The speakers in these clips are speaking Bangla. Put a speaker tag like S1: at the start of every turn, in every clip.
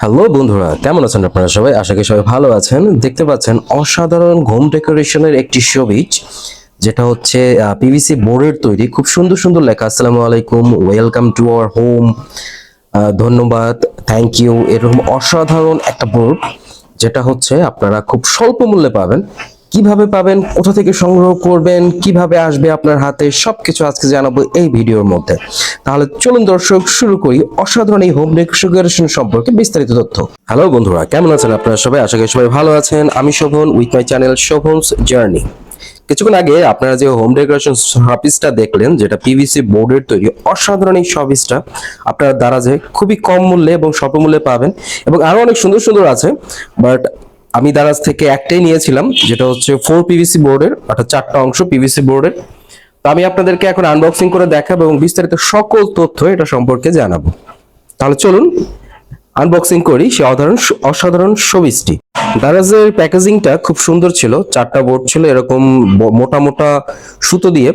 S1: হ্যালো বন্ধুরা, কেমন আছেন আপনারা সবাই? আশা করি সবাই ভালো আছেন। দেখতে পাচ্ছেন অসাধারণ ঘোম ডেকোরেশনের একটি শোবিজ, যেটা হচ্ছে পিভিসি বোর্ডের তৈরি। খুব সুন্দর সুন্দর লেখা। আসসালামু আলাইকুম, ওয়েলকাম টু আওয়ার হোম। ধন্যবাদ, থ্যাংক ইউ। এরকম অসাধারণ একটা বোর্ড, যেটা হচ্ছে আপনারা খুব স্বল্প মূল্যে পাবেন। কীভাবে পাবেন, কোথা থেকে সংগ্রহ করবেন, কীভাবে আসবে আপনার হাতে, সবকিছু আজকে জানাব এই ভিডিওর মধ্যে। তাহলে চলুন দর্শক, শুরু করি অসাধারণ এই হোম ডেকোরেশন সম্পর্কে বিস্তারিত তথ্য। হ্যালো বন্ধুরা, কেমন আছেন আপনারা সবাই? আশা করি সবাই ভালো আছেন। আমি Shovan with my channel Shovan's journey. কিছুক্ষণ আগে আপনারা যে হোম ডেকোরেশন শপিসটা দেখলেন, যেটা পিভিসি বোর্ডের তৈরি, অসাধারণ এই শপিসটা আপনারা দ্বারা যে খুবই কম মূল্যে এবং স্বল্প মূল্যে পাবেন এবং আরও অনেক সুন্দর সুন্দর আছে বাট আমি দারাজ থেকে একটাই নিয়েছিলাম, যেটা হচ্ছে ফোর পিভিসি বোর্ডের অর্থাৎ চারটা অংশ পিভিসি বোর্ডের তো আমি আপনাদেরকে এখন আনবক্সিং করে দেখাবো এবং বিস্তারিত সকল তথ্য এটা সম্পর্কে জানাব। তাহলে চলুন আনবক্সিং করি, সে অসাধারণ অসাধারণ শোবিসটি দারাজের প্যাকেজিংটা খুব সুন্দর ছিল, চারটা বোর্ড ছিল, এরকম মোটা মোটা সুতো দিয়ে,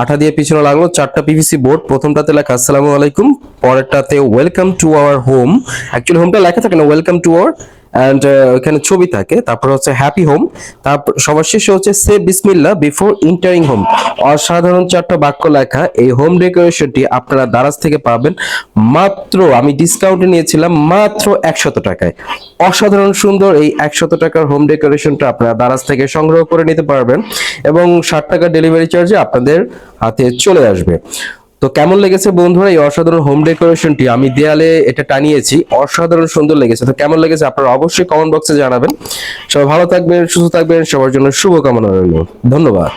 S1: আঠা দিয়ে পিছনে লাগল চারটা পিভিসি বোর্ড প্রথমটাতে লেখা, আসসালামু আলাইকুম। পরেরটাতে welcome to our home actually হোমটা লেখা থাকে না ওয়েলকাম টু আওয়ার অ্যান্ড এখানে ছবি থাকে। তারপর হচ্ছে হ্যাপি হোম তারপর সবার শেষে হচ্ছে সে বিসমিল্লা বিফোর ইন্টারিং হোম অসাধারণ চারটা বাক্য লেখা। এই হোম ডেকোরেশনটি আপনারা দারাজ থেকে পাবেন। মাত্র আমি ডিসকাউন্টে নিয়েছিলাম মাত্র একশত টাকায়। অসাধারণ সুন্দর এই একশত টাকার হোম ডেকোরেশনটা আপনারা দারাজ থেকে সংগ্রহ করে নিতে পারবেন। এবং ষাট টাকা ডেলিভারি চার্জে আপনাদের হাতে চলে আসবে। তো কেমন লেগেছে বন্ধুরা এই অসাধারণ হোম ডেকোরেশনটি আমি দেয়ালে এটা টানিয়েছি, অসাধারণ সুন্দর লেগেছে। তো কেমন লেগেছে আপনারা অবশ্যই কমেন্ট বক্সে জানাবেন। সবাই ভালো থাকবেন, সুস্থ থাকবেন, সবার জন্য শুভকামনা রইল। ধন্যবাদ।